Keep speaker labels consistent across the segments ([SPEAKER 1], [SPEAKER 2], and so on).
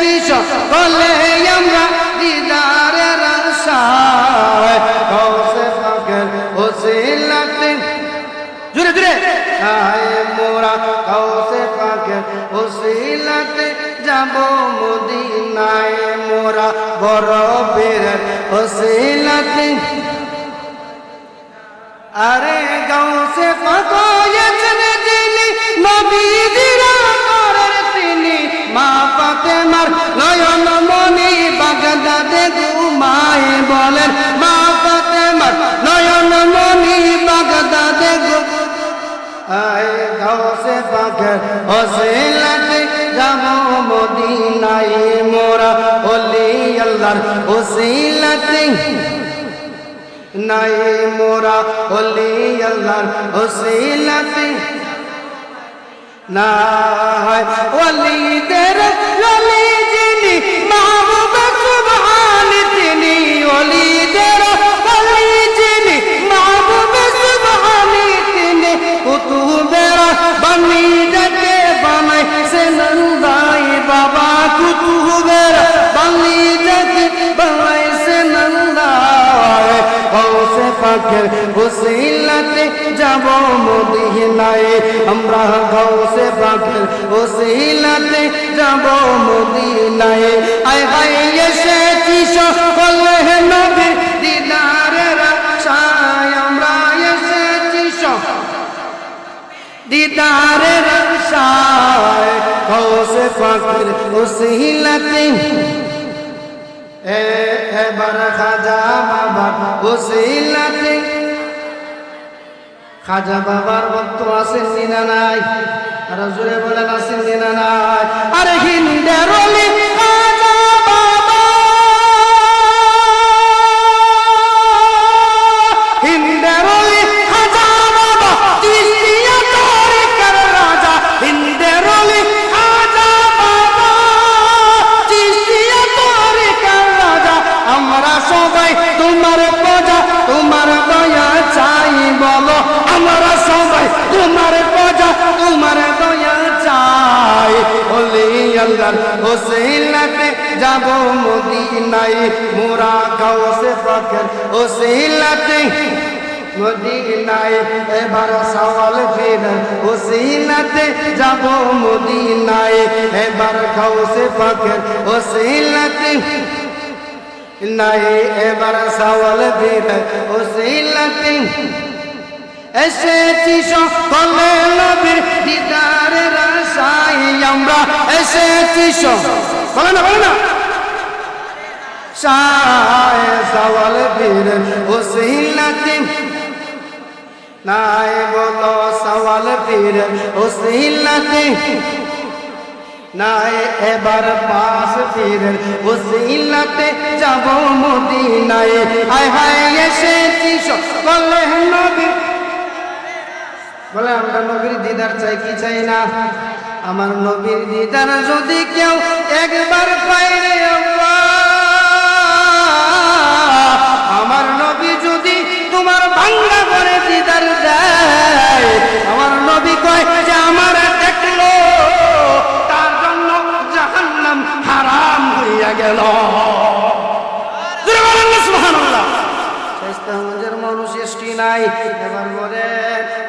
[SPEAKER 1] এসেছি সকলে আমরা দিদারের আশায়। কৌশে ওসিলাতে আয় মোরা কৌশে ওসিলাতে যাব মদিনায়। মোরা বড় বীরের ওসিলাতে। আরে গাঁও সে যিনি নবীদিরা করের আয় গাঁও সে পাখের ওসিলাতে যাব মদিনায় মোরা ওলি আল্লাহর ওসিলাতে নাই মোরা অলি আল্লাহর ওসিলাতে নাই। ওলিদের ললি পাখের ওসিলাতে যাব মদিনায়। আমরা গৌসে পাখের ওসিলাতে যাব মদিনায়। আয় হায় এসেছি সকলে নবী দিদারের আশায়। আমরা এসেছি দিদারের আশায়। গৌসে পাখের ওসিলাতে। এবার খাজা বাবার ওসিলাতে খাজা বাবার ভক্ত আছেন নিনা নাই আর জোরে বলেন আছেন নিনা নাই আরে হিন্দের তোমার দয়া চাই। ওলি আল্লাহর ওসিলাতে যাব মদিনায়। মোরা গাওসে পাখের ওসিলাতে মদিনায়। এবার সওয়াল ফির ওসিলাতে যাব মদিনায়। এবার গাওসে পাখের ওসিলাতে নাই। এবার সওয়াল ফির ওসিলাতে এসেছি সকলে নবীর দিদারের আশায় আমরা। এসেছি বলে না বলে না। শায় সওয়াল ফির ওসিলাতে নাই বলো সওয়াল ফির ওসিলাতে নাই এবার পাশ ফির ওসিলাতে যাব মদিনায়। হায় হায়, এসেছি সকলে নবীর বলে, আমরা নবীর দিদার চাই, কি চাই না? আমার নবীর দিদার যদি কেউ একবার পাইরে আমার নবী যদি তোমার বাংলা করে দিদার দেয়, আমার নবী কয় যে আমার দেখল, তার জন্য জাহান্নাম হারাম হইয়া গেল। মানুষ এসটি নাই, এবার বলে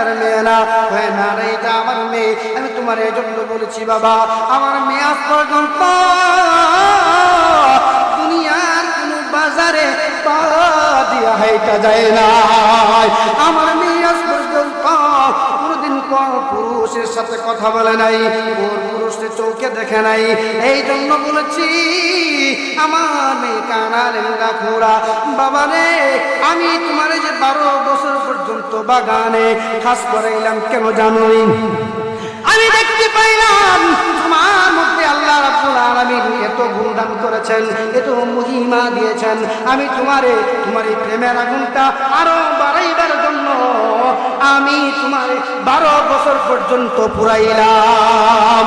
[SPEAKER 1] আপনার মেয়ে হয় না রে এটা আমার মেয়ে। আমি তোমার এই জন্য বলেছি, বাবা, আমার মেয়ে আজ পর্যন্ত দুনিয়ার কোন বাজারে পা দিয়া হাইটা যায় না আমার মেয়ে আজ পর্যন্ত কোনদিন কোন পুরুষের সাথে কথা বলে নাই ওর পুরুষের চৌকে দেখে নাই। এই জন্য বলেছি আমার মেয়ে কানা লেঙ্গা খোড়া বাবা রে, আমি তোমার যে বারো বছর পর্যন্ত বাগানে খাস করাইলাম, কেন জানোই? আমি দেখতে পাইলাম, তোমার মধ্যে আল্লাহ রাব্বুল আলামিন এত গুণদান করেছেন, এত মহিমা দিয়েছেন। আমি তোমারে, তোমার এই প্রেমের আগুনটা আরও বাড়াইবার জন্য আমি তোমার বারো বছর পর্যন্ত পুরাইলাম।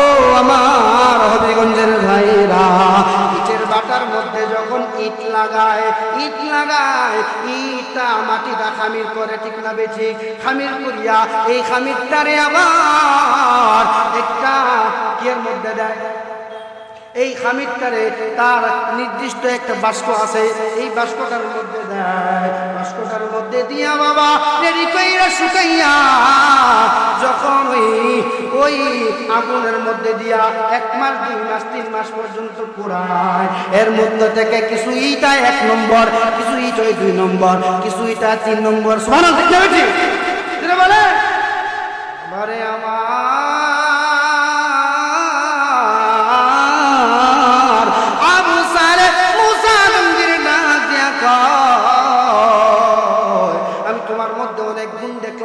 [SPEAKER 1] ও আমার হবিগঞ্জের ভাইরা, ইটের বাটার মধ্যে যখন ইট লাগায় ইট লাগায়, ইটটা মাটিটা খামির করে, ঠিক না বেছে খামির করিয়া এই খামিরটারে আবার একটা কিয়ের মধ্যে দেয়। এই খামিরটারে তার নির্দিষ্ট একটা বাস্ক আছে। এই বাস্কটার মধ্যে দেয় বাস্কটার মধ্যে দিয়া বাবা রেডি কইরা শুকাইয়া যখন ওই ওই আগুনের মধ্যে দিয়া এক মাস, দুই মাস, তিন মাস পর্যন্ত পুরায়, এর মধ্যে থেকে কিছু ইটা এক নম্বর, কিছু ইট ওই দুই নম্বর, কিছু ইটা তিন নম্বর সমান বলে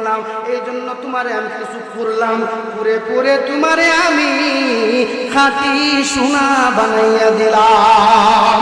[SPEAKER 1] দেখলাম এই জন্য তোমারে আমি কিছু করলাম। পুরে পুরে তোমারে আমি খাতি সোনা বানাইয়া দিলাম।